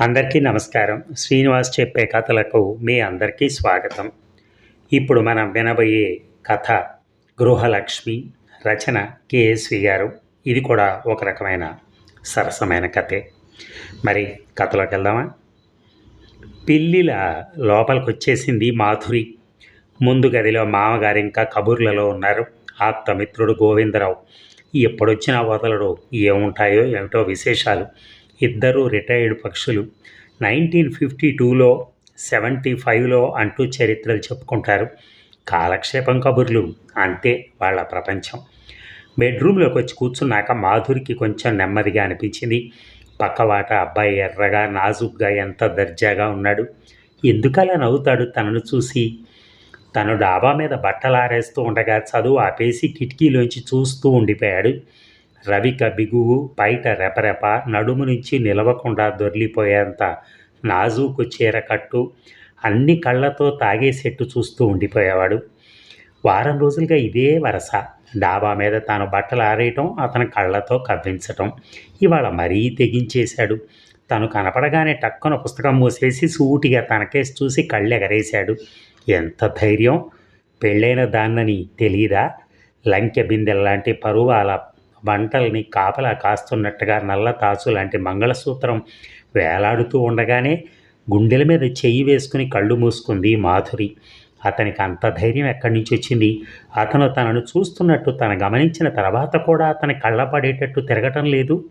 అందరికీ నమస్కారం. శ్రీనివాస్ చెప్పే కథలకు మీ అందరికీ స్వాగతం. ఇప్పుడు మనం వినబోయే కథ గృహలక్ష్మి రచన కేఎస్వి గారు. ఇది కూడా ఒక రకమైన సరసమైన కథే. మరి కథలోకి వెళ్దామా? పిల్లిల లోపలికి వచ్చేసింది మాధురి. ముందు గదిలో మామగారు ఇంకా కబుర్లలో ఉన్నారు. ఆప్తమిత్రుడు గోవిందరావు. ఎప్పుడొచ్చినా వదలడు. ఏముంటాయో ఏమిటో విశేషాలు. ఇద్దరు రిటైర్డ్ పక్షులు నైన్టీన్ ఫిఫ్టీ టూలో సెవెంటీ ఫైవ్లో అంటూ చరిత్రలు చెప్పుకుంటారు. కాలక్షేపం కబుర్లు అంతే వాళ్ళ ప్రపంచం. బెడ్రూమ్లోకి వచ్చి కూర్చున్నాక మాధురికి కొంచెం నెమ్మదిగా అనిపించింది. పక్కవాట అబ్బాయి ఎర్రగా నాజుగ్గా ఎంత దర్జాగా ఉన్నాడు. ఎందుకలా నవ్వుతాడు తనను చూసి? తను డాబా మీద బట్టలు ఆరేస్తూ ఉండగా చదువు ఆపేసి కిటికీలోంచి చూస్తూ ఉండిపోయాడు. రవిక బిగువు బయట రెపరెప నడుము నుంచి నిలవకుండా దొర్లిపోయేంత నాజూకు చీర కట్టు అన్ని కళ్ళతో తాగేసేట్టు చూస్తూ ఉండిపోయేవాడు. వారం రోజులుగా ఇదే వరస. డాబా మీద తాను బట్టలు ఆరేయటం అతని కళ్ళతో కవ్వించటం. ఇవాళ మరీ తెగించేశాడు. తను కనపడగానే టక్కున పుస్తకం మూసేసి సూటిగా తనకేసి చూసి కళ్ళెగరేశాడు. ఎంత ధైర్యం! పెళ్ళైన దాన్నని తెలీదా? లంకె బిందెల్లాంటి పరువాల బంటల్ని కాపలా కాస్తున్నట్టుగా నల్ల తాసు లాంటి మంగళసూత్రం వేలాడుతూ ఉండగానే గుండెల మీద చెయ్యి వేసుకుని కళ్ళు మూసుకుంది మాధురి. అతనికి అంత ధైర్యం ఎక్కడి నుంచి వచ్చింది? అతను తనను చూస్తున్నట్టు తను గమనించిన తర్వాత కూడా అతని కళ్ళపడేటట్టు తిరగటం లేదు.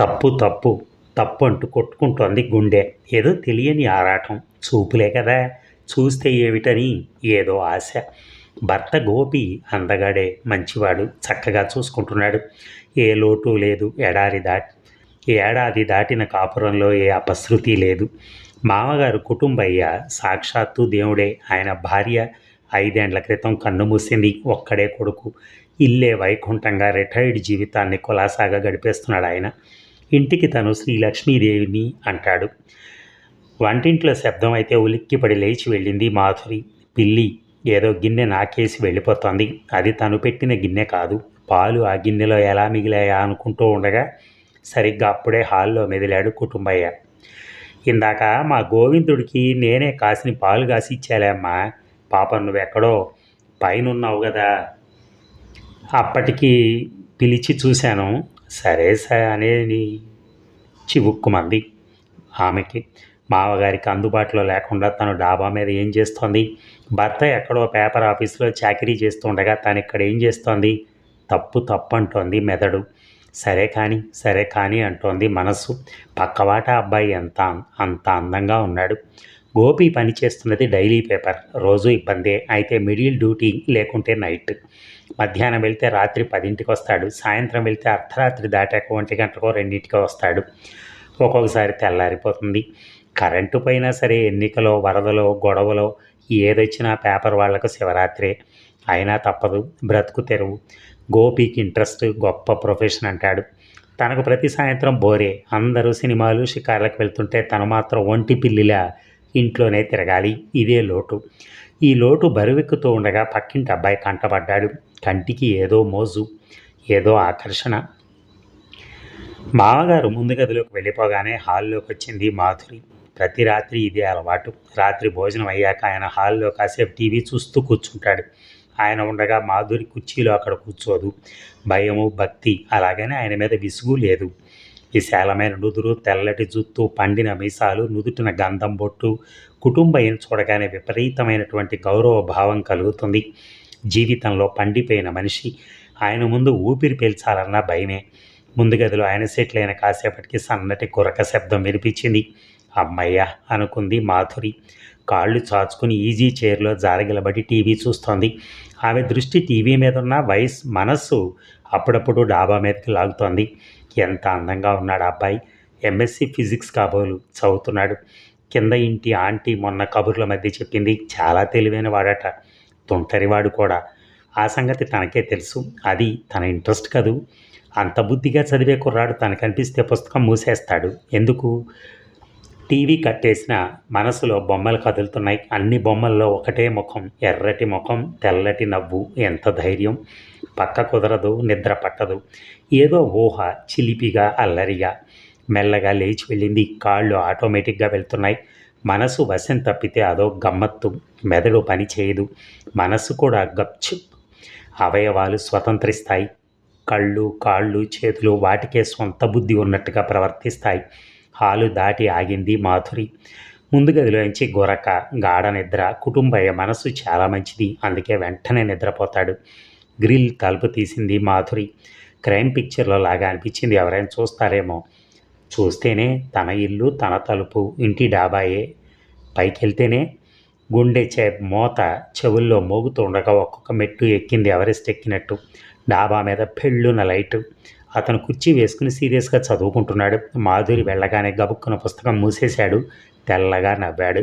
తప్పు తప్పు తప్పు అంటూ కొట్టుకుంటోంది గుండె. ఏదో తెలియని ఆరాటం. చూపులే కదా. చూస్తే ఏమిటని? ఏదో ఆశ. భర్త గోపి అందగాడే మంచివాడు చక్కగా చూసుకుంటున్నాడు. ఏ లోటు లేదు ఎడారి దాటి ఏడాది దాటిన కాపురంలో ఏ అపశృతి లేదు. మామగారు కుటుంబయ్య సాక్షాత్తు దేవుడే. ఆయన భార్య ఐదేండ్ల క్రితం కన్ను మూసింది ఒక్కడే కొడుకు. ఇల్లే వైకుంఠంగా రిటైర్డ్ జీవితాన్ని కులాసాగా గడిపేస్తున్నాడు ఆయన. ఇంటికి తను శ్రీ లక్ష్మీదేవిని అంటాడు. వంటింట్లో శబ్దం అయితే ఉలిక్కిపడి లేచి వెళ్ళింది మాధురి. పిల్లి ఏదో గిన్నె నాకేసి వెళ్ళిపోతుంది. అది తను పెట్టిన గిన్నె కాదు. పాలు ఆ గిన్నెలో ఎలా మిగిలాయా అనుకుంటూ ఉండగా సరిగ్గా అప్పుడే హాల్లో మెదిలాడు కుటుంబయ్య. ఇందాక మా గోవిందుడికి నేనే కాసిన పాలు కాసి ఇచ్చాలే అమ్మా. పాప నువ్వెక్కడో పైన ఉన్నావు కదా అప్పటికి పిలిచి చూశాను. సరే సరే అనేది చివుక్కుమంది ఆమెకి. మామగారికి అందుబాటులో లేకుండా తను డాబా మీద ఏం చేస్తోంది? భర్త ఎక్కడో పేపర్ ఆఫీస్లో చాకరీ చేస్తుండగా తను ఇక్కడ ఏం చేస్తోంది? తప్పు తప్పు అంటోంది మెదడు. సరే కానీ సరే కానీ అంటోంది మనస్సు. పక్కవాట అబ్బాయి ఎంత అంత అందంగా ఉన్నాడు. గోపి పని చేస్తున్నది డైలీ పేపర్. రోజు ఇబ్బందే. అయితే మిడిల్ డ్యూటీ లేకుంటే నైట్. మధ్యాహ్నం వెళ్తే రాత్రి పదింటికి వస్తాడు. సాయంత్రం వెళ్తే అర్ధరాత్రి దాటాక ఒంటి గంటకో రెండింటికో వస్తాడు. ఒక్కొక్కసారి తెల్లారిపోతుంది. కరెంటు పోయినా సరే ఎన్నికలో వరదలో గొడవలో ఏదొచ్చినా పేపర్ వాళ్ళకు శివరాత్రే. అయినా తప్పదు బ్రతుకు తెరువు. గోపికి ఇంట్రెస్ట్ గొప్ప ప్రొఫెషన్ అంటాడు. తనకు ప్రతి సాయంత్రం బోరే. అందరూ సినిమాలు షికార్లకు వెళ్తుంటే తను మాత్రం ఒంటి పిల్లిలా ఇంట్లోనే తిరగాలి. ఇదే లోటు. ఈ లోటు బరువెక్కుతూ ఉండగా పక్కింటి అబ్బాయి కంటపడ్డాడు. కంటికి ఏదో మోజు ఏదో ఆకర్షణ. మామగారు ముందు గదిలోకి వెళ్ళిపోగానే హాల్లోకి వచ్చింది మాధురి. ప్రతి రాత్రి ఇదే అలవాటు. రాత్రి భోజనం అయ్యాక ఆయన హాల్లో కాసేపు టీవీ చూస్తూ కూర్చుంటాడు. ఆయన ఉండగా మాధురి కుర్చీలో అక్కడ కూర్చోదు. భయము భక్తి అలాగనే ఆయన మీద విసుగు లేదు. విశాలమైన నుదురు తెల్లటి జుత్తు పండిన మీసాలు నుదుటిన గంధం బొట్టు కుటుంబం చూడగానే విపరీతమైనటువంటి గౌరవ భావం కలుగుతుంది. జీవితంలో పండిపోయిన మనిషి ఆయన ముందు ఊపిరి పీల్చాలన్న భయమే. ముందు గదిలో ఆయన సెట్లైన అయిన కాసేపటికి సన్నటి కురక శబ్దం వినిపించింది. అమ్మయ్య అనుకుంది మాధురి. కాళ్ళు చాచుకుని ఈజీ చైర్లో జారగిలబడి టీవీ చూస్తోంది. ఆమె దృష్టి టీవీ మీద ఉన్న వయస్ మనస్సు అప్పుడప్పుడు డాబా మీదకి లాగుతోంది. ఎంత అందంగా ఉన్నాడు అబ్బాయి. ఎంఎస్సి ఫిజిక్స్ కాబోలు చదువుతున్నాడు. కింద ఇంటి ఆంటీ మొన్న కబుర్ల మధ్య చెప్పింది. చాలా తెలివైన వాడట. తుంటరివాడు కూడా. ఆ సంగతి తనకే తెలుసు. అది తన ఇంట్రెస్ట్ కదూ. అంత బుద్ధిగా చదివే కుర్రాడు తనకనిపిస్తే పుస్తకం మూసేస్తాడు. ఎందుకు? టీవీ కట్టేసిన మనసులో బొమ్మలు కదులుతున్నాయి. అన్ని బొమ్మల్లో ఒకటే ముఖం ఎర్రటి ముఖం తెల్లటి నవ్వు. ఎంత ధైర్యం! పక్క కుదరదు నిద్ర పట్టదు. ఏదో ఊహ చిలిపిగా అల్లరిగా. మెల్లగా లేచి వెళ్ళింది. కాళ్ళు ఆటోమేటిక్గా వెళ్తున్నాయి. మనసు వశం తప్పితే అదో గమ్మత్తు. మెదడు పని చేయదు. మనసు కూడా గప్చు అవయవాలు స్వతంత్రిస్తాయి. కళ్ళు కాళ్ళు చేతులు వాటికే సొంత బుద్ధి ఉన్నట్టుగా ప్రవర్తిస్తాయి. హాలు దాటి ఆగింది మాధురి. ముందు గదిలోంచి గొరక గాఢ నిద్ర కుటుంబయ్య మనసు చాలా మంచిది అందుకే వెంటనే నిద్రపోతాడు. గ్రిల్ తలుపు తీసింది మాధురి. క్రైమ్ పిక్చర్లో లాగా అనిపించింది ఎవరైనా చూస్తారేమో. చూస్తేనే తన ఇల్లు తన తలుపు ఇంటి డాబాయే. పైకి వెళ్తేనే గుండె చే మోత చెవుల్లో మోగుతుండగా ఒక్కొక్క మెట్టు ఎక్కింది ఎవరెస్ట్ ఎక్కినట్టు. డాబా మీద పెళ్ళున లైటు. అతను కుర్చీ వేసుకుని సీరియస్గా చదువుకుంటున్నాడు. మాధురి వెళ్ళగానే గబుక్కున పుస్తకం మూసేశాడు. తెల్లగా నవ్వాడు.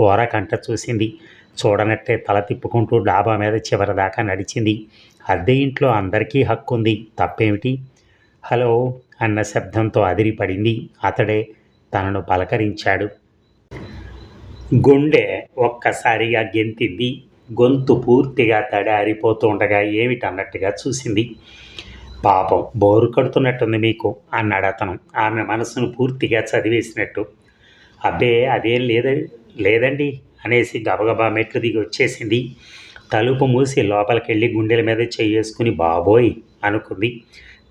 ఓరకంట చూసింది. చూడనట్టే తల తిప్పుకుంటూ డాబా మీద చివరి దాకా నడిచింది. అద్దె ఇంట్లో అందరికీ హక్కు ఉంది. తప్పేమిటి? హలో అన్న శబ్దంతో అదిరిపడింది. అతడే తనను పలకరించాడు. గుండె ఒక్కసారిగా గెంతింది. గొంతు పూర్తిగా తడారిపోతుండగా ఏమిటన్నట్టుగా చూసింది. పాపం బోరు కడుతున్నట్టుంది మీకు అన్నాడు అతను. ఆమె మనసును పూర్తిగా చదివేసినట్టు. అబ్బే అదేం లేద లేదండి అనేసి గబగబా మెట్లు దిగి వచ్చేసింది. తలుపు మూసి లోపలికెళ్ళి గుండెల మీద చేసుకుని బాబోయ్ అనుకుంది.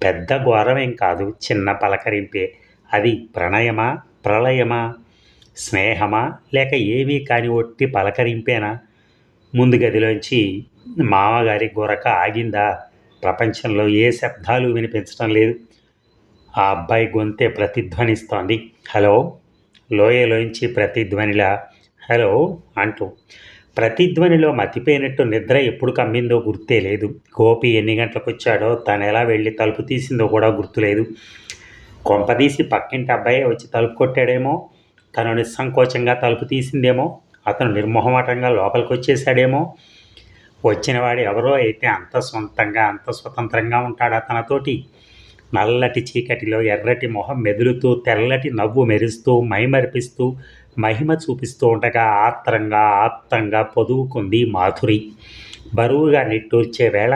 పెద్ద ఘోరమేం కాదు చిన్న పలకరింపే. అది ప్రణయమా ప్రళయమా స్నేహమా లేక ఏమీ కాని ఒట్టి పలకరింపేనా? ముందు గదిలోంచి మామగారి గొరక ఆగిందా? ప్రపంచంలో ఏ శబ్దాలు వినిపించడం లేదు. ఆ అబ్బాయి గొంతే ప్రతిధ్వనిస్తోంది. హలో లోయలోంచి ప్రతిధ్వనిలా హలో అంటూ. ప్రతిధ్వనిలో మతిపోయినట్టు నిద్ర ఎప్పుడు కమ్మిందో గుర్తే లేదు. గోపి ఎన్ని గంటలకు వచ్చాడో తను ఎలా వెళ్ళి తలుపు తీసిందో కూడా గుర్తులేదు. కొంపదీసి పక్కింటి అబ్బాయి వచ్చి తలుపు కొట్టాడేమో? తను నిస్సంకోచంగా తలుపు తీసిందేమో? అతను నిర్మోహమాటంగా లోపలికి వచ్చేసాడేమో వచ్చినవాడు ఎవరో అయితే అంత సొంతంగా అంత స్వతంత్రంగా ఉంటాడు తనతోటి? నల్లటి చీకటిలో ఎర్రటి మొహం మెదులుతూ తెల్లటి నవ్వు మెరుస్తూ మైమరిపిస్తూ మహిమ చూపిస్తూ ఉండగా ఆత్రంగా ఆప్తంగా పొదువుకుంది మాధురి. బరువుగా నిట్టూర్చే వేళ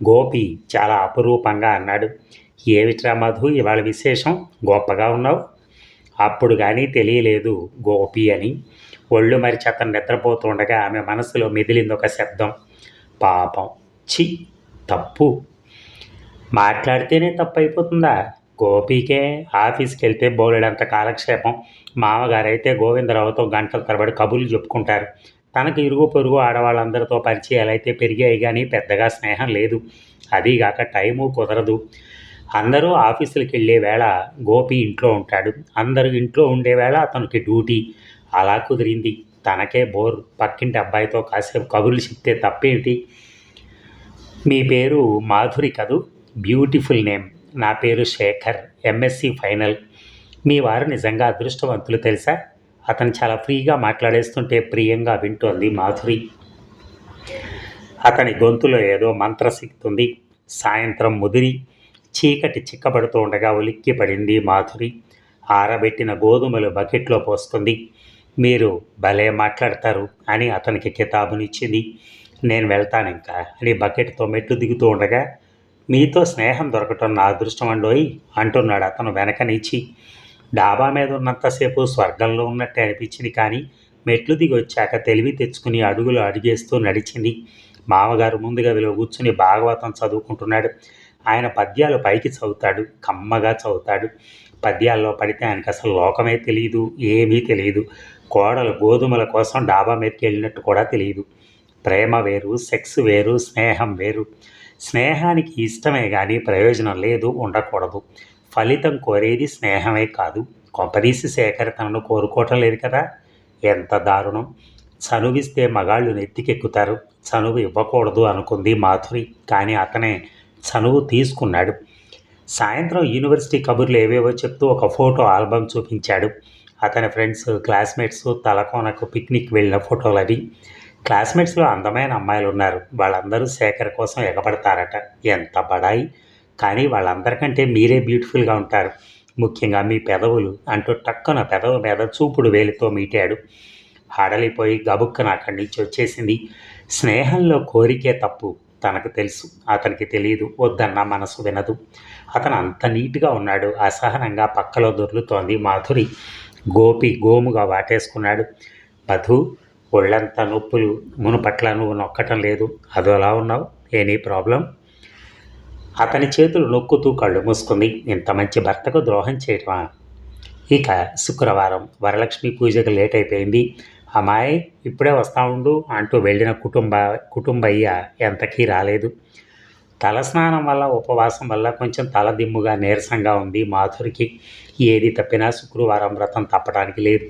గోపి చాలా అపురూపంగా అన్నాడు. ఏమిట్రా మధు ఇవాళ విశేషం? గొప్పగా ఉన్నావు? అప్పుడు కానీ తెలియలేదు గోపి అని. ఒళ్ళు మరిచి అతను నిద్రపోతుండగా ఆమె మనసులో మెదిలింది ఒక శబ్దం. పాపం. చి తప్పు. మాట్లాడితేనే తప్పు అయిపోతుందా గోపికే ఆఫీస్కి వెళ్తే బోలెడంత కాలక్షేపం. మామగారైతే గోవిందరావుతో గంటల తరబడి కబుర్లు చెప్పుకుంటారు. తనకు ఇరుగు పొరుగు ఆడవాళ్ళందరితో పరిచయాలు అయితే పెరిగాయి కానీ పెద్దగా స్నేహం లేదు. అదీగాక టైము కుదరదు. అందరూ ఆఫీసులకు వెళ్ళే వేళ గోపి ఇంట్లో ఉంటాడు. అందరూ ఇంట్లో ఉండే వేళ అతనికి డ్యూటీ. అలా కుదిరింది. తనకే బోర్ పక్కింటి అబ్బాయితో కాసేపు కబుర్లు చెప్తే తప్పేమిటి? మీ పేరు మాధురి కదూ? Beautiful name. నా పేరు శేఖర్ ఎంఎస్సి ఫైనల్. మీ వారు నిజంగా అదృష్టవంతులు తెలుసా? అతను చాలా ఫ్రీగా మాట్లాడేస్తుంటే ప్రియంగా వింటోంది మాధురి. అతని గొంతులో ఏదో మంత్రశక్తి ఉంది సాయంత్రం ముదిరి. చీకటి చిక్కబడుతూ ఉండగా ఉలిక్కి పడింది మాధురి. ఆరబెట్టిన గోధుమలు బకెట్లో పోస్తుంది. మీరు భలే మాట్లాడతారు అని అతనికి కితాబునిచ్చింది. నేను వెళ్తాను ఇంకా అని బకెట్తో మెట్టు దిగుతూ ఉండగా మీతో స్నేహం దొరకటం నా అదృష్టం అండోయ్ అంటున్నాడు అతను వెనకనిచ్చి డాబా మీద ఉన్నంతసేపు స్వర్గంలో ఉన్నట్టే అనిపించింది కానీ మెట్లు దిగి వచ్చాక తెలివి తెచ్చుకుని అడుగులు అడిగేస్తూ నడిచింది. మామగారు ముందు గదిలో కూర్చుని భాగవతం చదువుకుంటున్నాడు. ఆయన పద్యాలు పైకి చదువుతాడు కమ్మగా చదువుతాడు. పద్యాల్లో పడితే ఆయనకు అసలు లోకమే తెలియదు ఏమీ తెలియదు కోడలు గోధుమల కోసం డాబా మీదకి వెళ్ళినట్టు కూడా తెలియదు ప్రేమ వేరు సెక్స్ వేరు స్నేహం వేరు. స్నేహానికి ఇష్టమే కానీ ప్రయోజనం లేదు ఉండకూడదు. ఫలితం కోరేది స్నేహమే కాదు. కొంపదీసి శేఖర్ తనను కోరుకోవటం లేదు కదా? ఎంత దారుణం. చనువిస్తే మగాళ్ళు నెత్తికెక్కుతారు. చనువు ఇవ్వకూడదు అనుకుంది మాధురి కానీ అతనే చనువు తీసుకున్నాడు. సాయంత్రం యూనివర్సిటీ కబుర్లు ఏవేవో చెప్తూ ఒక ఫోటో ఆల్బమ్ చూపించాడు. అతని ఫ్రెండ్స్ క్లాస్మేట్స్ తలకోనకు పిక్నిక్ వెళ్ళిన ఫోటోలు అవి. క్లాస్మేట్స్లో అందమైన అమ్మాయిలు ఉన్నారు. వాళ్ళందరూ శేఖర్ కోసం ఎగబడతారట. ఎంత బడాయి. కానీ వాళ్ళందరికంటే మీరే బ్యూటిఫుల్గా ఉంటారు. ముఖ్యంగా మీ పెదవులు అంటూ టక్కున పెదవు మీద చూపుడు వేలితో మీటాడు. హడలిపోయి గబుక్కన అక్కడి నుంచి వచ్చేసింది. స్నేహంలో కోరికే తప్పు తనకు తెలుసు. అతనికి తెలియదు వద్దన్న మనసు వినదు. అతను అంత నీట్గా ఉన్నాడు. అసహనంగా పక్కలో దొర్లుతోంది మాధురి. గోపి గోముగా వాటేసుకున్నాడు. మధు ఒళ్ళంతా నొప్పులు మునుపట్ల నువ్వు నొక్కటం లేదు. అదోలా ఉన్నావు? Any problem? అతని చేతులు నొక్కుతూ కళ్ళు మూసుకుంది. ఇంత మంచి భర్తకు ద్రోహం చేయటమా? ఇక శుక్రవారం వరలక్ష్మి పూజకు లేట్ అయిపోయింది. అమ్మాయి ఇప్పుడే వస్తా ఉండు అంటూ వెళ్ళిన కుటుంబ కుటుంబయ్య ఎంతకీ రాలేదు. తలస్నానం వల్ల ఉపవాసం వల్ల కొంచెం తలదిమ్ముగా నీరసంగా ఉంది. మాధురికి ఏది తప్పినా శుక్రవారం వ్రతం తప్పడానికి లేదు.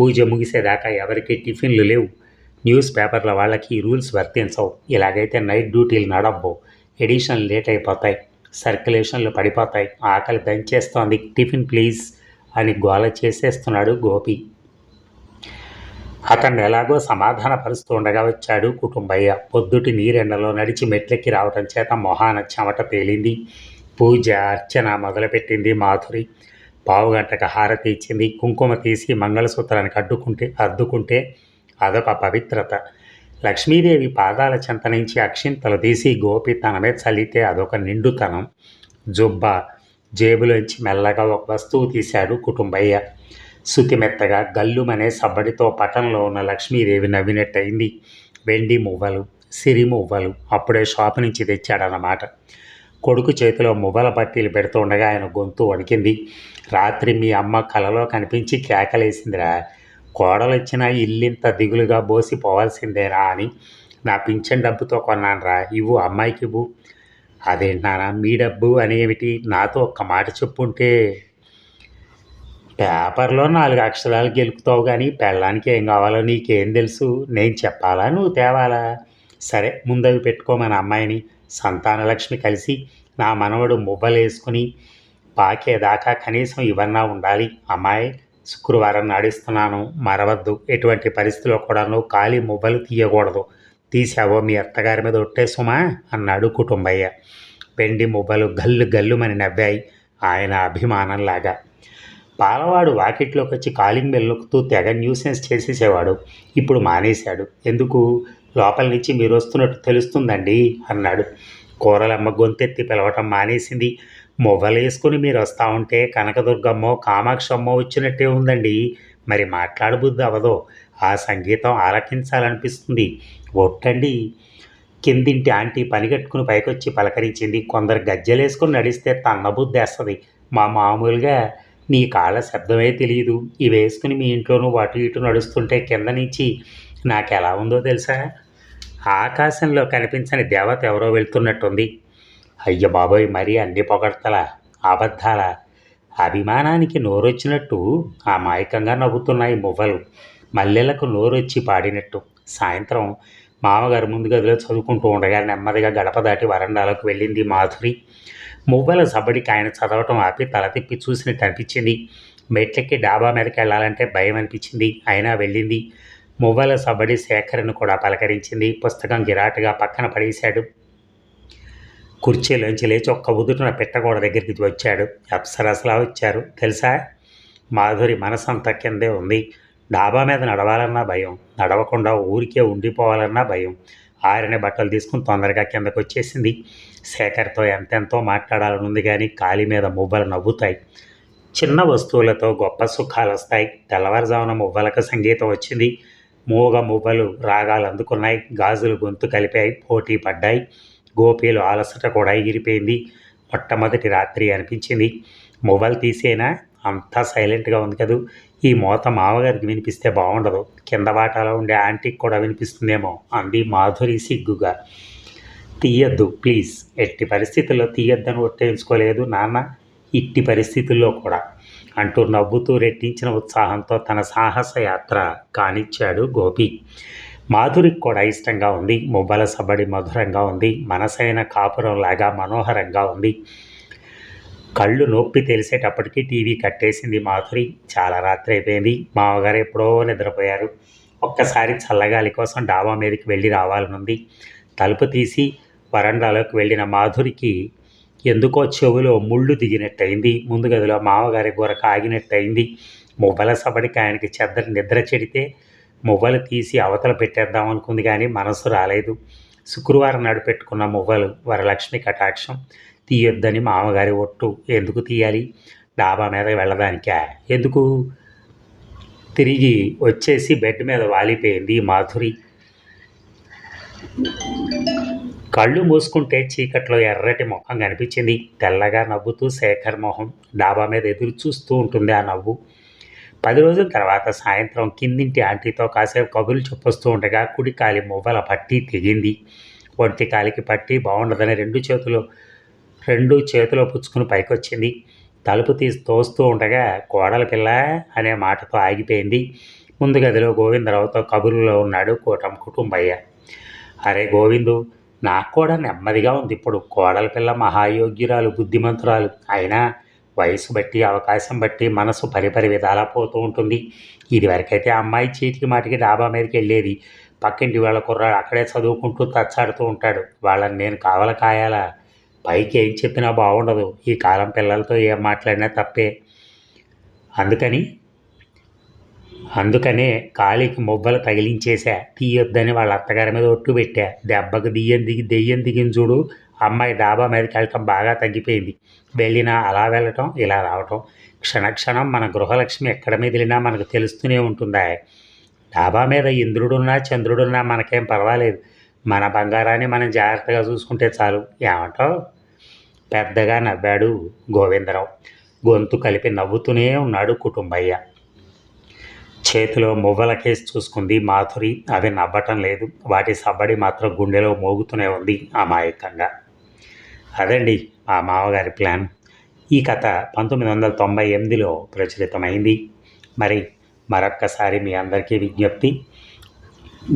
పూజ ముగిసేదాకా ఎవరికి టిఫిన్లు లేవు. న్యూస్ పేపర్ల వాళ్ళకి రూల్స్ వర్తించవు. ఇలాగైతే నైట్ డ్యూటీలు నడవ్వు ఎడిషన్ లేట్ అయిపోతాయి. సర్క్యులేషన్లు పడిపోతాయి. ఆకలి దంచేస్తోంది. టిఫిన్ ప్లీజ్ అని గోల చేసేస్తున్నాడు గోపి. అతన్ని ఎలాగో సమాధానపరుస్తూ ఉండగా వచ్చాడు కుటుంబయ్య. పొద్దుటి నీరెండలో నడిచి మెట్లెక్కి రావటం చేత మొహాన చెమట పేలింది. పూజ అర్చన మొదలుపెట్టింది మాధురి. పావుగంటకు హారతి ఇచ్చింది. కుంకుమ తీసి మంగళసూత్రానికి అడ్డుకుంటే అద్దుకుంటే అదొక పవిత్రత. లక్ష్మీదేవి పాదాల చెంత నుంచి అక్షింతలు తీసి గోపి తన మీద చల్లితే అదొక నిండుతనం. జుబ్బ జేబులోంచి మెల్లగా ఒక వస్తువు తీశాడు కుటుంబయ్య. శుతిమెత్తగా గల్లుమనే సబ్బడితో పటంలో ఉన్న లక్ష్మీదేవి నవ్వినట్టయింది. వెండి మువ్వలు సిరి మువ్వలు అప్పుడే షాపు నుంచి తెచ్చాడన్నమాట. కొడుకు చేతిలో మువ్వల పట్టీలు పెడుతుండగా ఆయన గొంతు వణికింది. రాత్రి మీ అమ్మ కలలో కనిపించి కేకలేసిందిరా. కోడలొచ్చిన ఇల్లింత దిగులుగా బోసి పోవాల్సిందేనా అని నా పింఛన్ డబ్బుతో కొన్నానురా. ఇవ్వు అమ్మాయికి ఇవ్వు అదేంటానా మీ డబ్బు అనేమిటి? నాతో ఒక్క మాట చెప్పుంటే పేపర్లో నాలుగు అక్షరాలు గెలుపుతావు కానీ పెళ్ళానికి ఏం కావాలో నీకేం తెలుసు? నేను చెప్పాలా? నువ్వు తేవాలా? సరే ముందవి పెట్టుకోమని అమ్మాయిని. సంతానలక్ష్మి కలిసి నా మనవడు మువ్వలేసుకుని పాకేదాకా కనీసం ఇవన్నా ఉండాలి. అమ్మాయి శుక్రవారం నడుస్తున్నాను. మరవద్దు. ఎటువంటి పరిస్థితిలో కూడా నువ్వు ఖాళీ మువ్వలు తీయకూడదు. తీసావో మీ అత్తగారి మీద ఒట్టేసుమా అన్నాడు కుటుంబయ్య. పెండి మువ్వలు గల్లు గల్లుమని నవ్వాయి. ఆయన అభిమానంలాగా. పాలవాడు వాకిట్లోకి వచ్చి కాలింగ్ బెల్ నొక్కుతూ తెగ న్యూసెన్స్ చేసేసేవాడు. ఇప్పుడు మానేశాడు. ఎందుకు? లోపల నుంచి మీరు వస్తున్నట్టు తెలుస్తుందండి అన్నాడు. కూరలమ్మ గొంతెత్తి పిలవటం మానేసింది. మొవ్వలేసుకుని మీరు వస్తూ ఉంటే కనకదుర్గమ్మో కామాక్షమ్మో వచ్చినట్టే ఉందండి. మరి మాట్లాడబుద్ది అవదో ఆ సంగీతం ఆలకించాలనిపిస్తుంది. ఒట్టండి. కిందింటి ఆంటీ పనిగట్టుకుని పైకొచ్చి పలకరించింది. కొందరు గజ్జలేసుకుని నడిస్తే తన్నబుద్ధేస్తుంది. మా మామూలుగా నీ కాళ్ళ శబ్దమే తెలియదు ఇవి వేసుకుని మీ ఇంట్లోనూ అటు ఇటు నడుస్తుంటే కింద నుంచి నాకు ఎలా ఉందో తెలుసా? ఆకాశంలో కనిపించని దేవత ఎవరో వెళ్తున్నట్టుంది. అయ్య బాబోయ్ మరీ అన్ని పొగడతల అబద్ధాల. అభిమానానికి నోరొచ్చినట్టు అమాయకంగా నవ్వుతున్నాయి మువ్వలు. మల్లెలకు నోరొచ్చి పాడినట్టు. సాయంత్రం మామగారు ముందు గదిలో చదువుకుంటూ ఉండగా నెమ్మదిగా గడప దాటి వరండాలకు వెళ్ళింది మాధురి. మువ్వల సబడికి ఆయన చదవటం ఆపి తల తిప్పి చూసినట్టు అనిపించింది. మెట్లెక్కి డాబా మీదకి వెళ్ళాలంటే భయం అనిపించింది. అయినా వెళ్ళింది. మువ్వల సబడి శేఖర్ను కూడా పలకరించింది. పుస్తకం గిరాటుగా పక్కన పడేశాడు. కుర్చీలోంచి లేచి ఒక్క ఉదుటున పెట్టగోడ దగ్గరికి వచ్చాడు. అప్సరసలా వచ్చారు. తెలుసా? మాధురి మనసంతా కిందే ఉంది. డాబా మీద నడవాలన్నా భయం. నడవకుండా ఊరికే ఉండిపోవాలన్నా భయం. ఆరిన బట్టలు తీసుకుని తొందరగా కిందకు వచ్చేసింది. శేఖర్తో ఎంతెంతో మాట్లాడాలనుంది కానీ కాలి మీద మువ్వలు నవ్వుతాయి. చిన్న వస్తువులతో గొప్ప సుఖాలు వస్తాయి. తెల్లవారుజామున మువ్వలకు సంగీతం వచ్చింది. మూగ మువ్వలు రాగాలు అందుకున్నాయి. గాజులు గొంతు కలిపాయి. పోటీ పడ్డాయి. గోపీలు అలసట కూడా ఎగిరిపోయింది. మొట్టమొదటి రాత్రి అనిపించింది. మొబైల్ తీసేనా? అంతా సైలెంట్గా ఉంది కదూ. ఈ మోత మామగారికి వినిపిస్తే బాగుండదు కింద వాటాలో ఉండే ఆంటీకి కూడా వినిపిస్తుందేమో అంది మాధురి సిగ్గుగా. తీయద్దు ప్లీజ్. ఎట్టి పరిస్థితుల్లో తీయద్దని ఒట్టేయించుకోలేదు నాన్న. ఇట్టి పరిస్థితుల్లో కూడా. అంటూ నవ్వుతూ రెట్టించిన ఉత్సాహంతో తన సాహస యాత్ర కానిచ్చాడు గోపి. మాధురికి కూడా ఇష్టంగా ఉంది. ముబ్బల సబడి మధురంగా ఉంది. మనసైన కాపురంలాగా మనోహరంగా ఉంది. కళ్ళు నొప్పి తెలిసేటప్పటికీ టీవీ కట్టేసింది మాధురి. చాలా రాత్రి అయిపోయింది మామగారు ఎప్పుడో నిద్రపోయారు. ఒక్కసారి చల్లగాలి కోసం డాబా మీదకి వెళ్ళి రావాలనుంది. తలుపు తీసి వరండాలోకి వెళ్ళిన మాధురికి ఎందుకో చెవులో ముళ్ళు దిగినట్టయింది. ముందు గదిలో మామగారి గురక ఆగినట్టయింది మువ్వల సబడికి ఆయనకి చెద్దరి నిద్ర చెడితే మువ్వలు తీసి అవతల పెట్టేద్దాం అనుకుంది కానీ మనసు రాలేదు. శుక్రవారం నాడు పెట్టుకున్న మువ్వలు వరలక్ష్మి కటాక్షం. తీయొద్దని మామగారి ఒట్టు. ఎందుకు తీయాలి? డాబా మీద వెళ్ళడానికా? ఎందుకు? తిరిగి వచ్చేసి బెడ్ మీద వాలిపోయింది మాధురి. కళ్ళు మూసుకుంటే చీకట్లో ఎర్రటి ముఖం కనిపించింది. తెల్లగా నవ్వుతూ శేఖర్ మొహం డాబా మీద ఎదురు చూస్తూ ఉంటుంది ఆ నవ్వు. పది రోజుల తర్వాత సాయంత్రం కిందింటి ఆంటీతో కాసేపు కబుర్లు చెప్పొస్తూ ఉండగా కుడి కాలి మువ్వల పట్టి తెగింది. ఒంటి కాలికి పట్టి బాగుండదని రెండు చేతులు రెండు చేతిలో పుచ్చుకుని పైకొచ్చింది. తలుపు తీసి తోస్తూ ఉండగా కోడల పిల్ల అనే మాటతో ఆగిపోయింది. ముందు గదిలో గోవిందరావుతో కబుర్లో ఉన్నాడు కోటం కుటుంబయ్య. అరే గోవిందు నాకు కూడా నెమ్మదిగా ఉంది ఇప్పుడు. కోడల పిల్ల మహాయోగ్యురాలు బుద్ధిమంతురాలు. అయినా వయసు బట్టి అవకాశం బట్టి మనసు పరిపరి విధాలా పోతూ ఉంటుంది. ఇదివరకైతే అమ్మాయి చీటికి మాటికి డాబా మీదకి వెళ్ళేది. పక్కింటి వాళ్ళ కుర్రాడు అక్కడే చదువుకుంటూ తచ్చాడుతూ ఉంటాడు. వాళ్ళని నేను కావల కాయాలా పైకి ఏం చెప్పినా బాగుండదు. ఈ కాలం పిల్లలతో ఏం మాట్లాడినా తప్పే. అందుకని అందుకనే కాలికి మొబ్బలు తగిలించేశా. తీయొద్దని వాళ్ళ అత్తగారి మీద ఒట్టు పెట్టా. దెబ్బకు దియ్యం దిగి దెయ్యం దిగిన చూడు అమ్మాయి డాబా మీదకి వెళ్ళటం బాగా తగ్గిపోయింది. వెళ్ళినా అలా వెళ్ళటం ఇలా రావటం. క్షణక్షణం మన గృహలక్ష్మి ఎక్కడ మెదిలినా మనకు తెలుస్తూనే ఉంటుందా? డాబా మీద ఇంద్రుడున్నా చంద్రుడున్నా మనకేం పర్వాలేదు. మన బంగారాన్ని మనం జాగ్రత్తగా చూసుకుంటే చాలు. ఏమంటావు పెద్దగా నవ్వాడు గోవిందరావు. గొంతు కలిపి నవ్వుతూనే ఉన్నాడు కుటుంబయ్య. చేతిలో మువ్వల కేసు చూసుకుంది మాధురి. అవి నవ్వటం లేదు. వాటి సబ్బడి మాత్రం గుండెలో మోగుతూనే ఉంది అమాయకంగా. అదండి మా మామగారి ప్లాన్. ఈ కథ పంతొమ్మిది వందల తొంభై ఎనిమిదిలో ప్రచురితమైంది. మరి మరొక్కసారి మీ అందరికీ విజ్ఞప్తి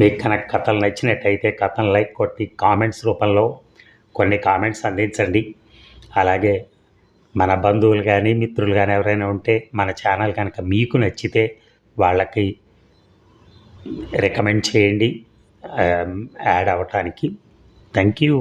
మీకు కనుక కథలు నచ్చినట్టయితే కథను లైక్ కొట్టి కామెంట్స్ రూపంలో కొన్ని కామెంట్స్ అందించండి. అలాగే మన బంధువులు కానీ మిత్రులు కానీ ఎవరైనా ఉంటే మన ఛానల్ కనుక మీకు నచ్చితే వాళ్ళకి రికమెండ్ చేయండి. యాడ్ అవ్వటానికి థ్యాంక్ యూ.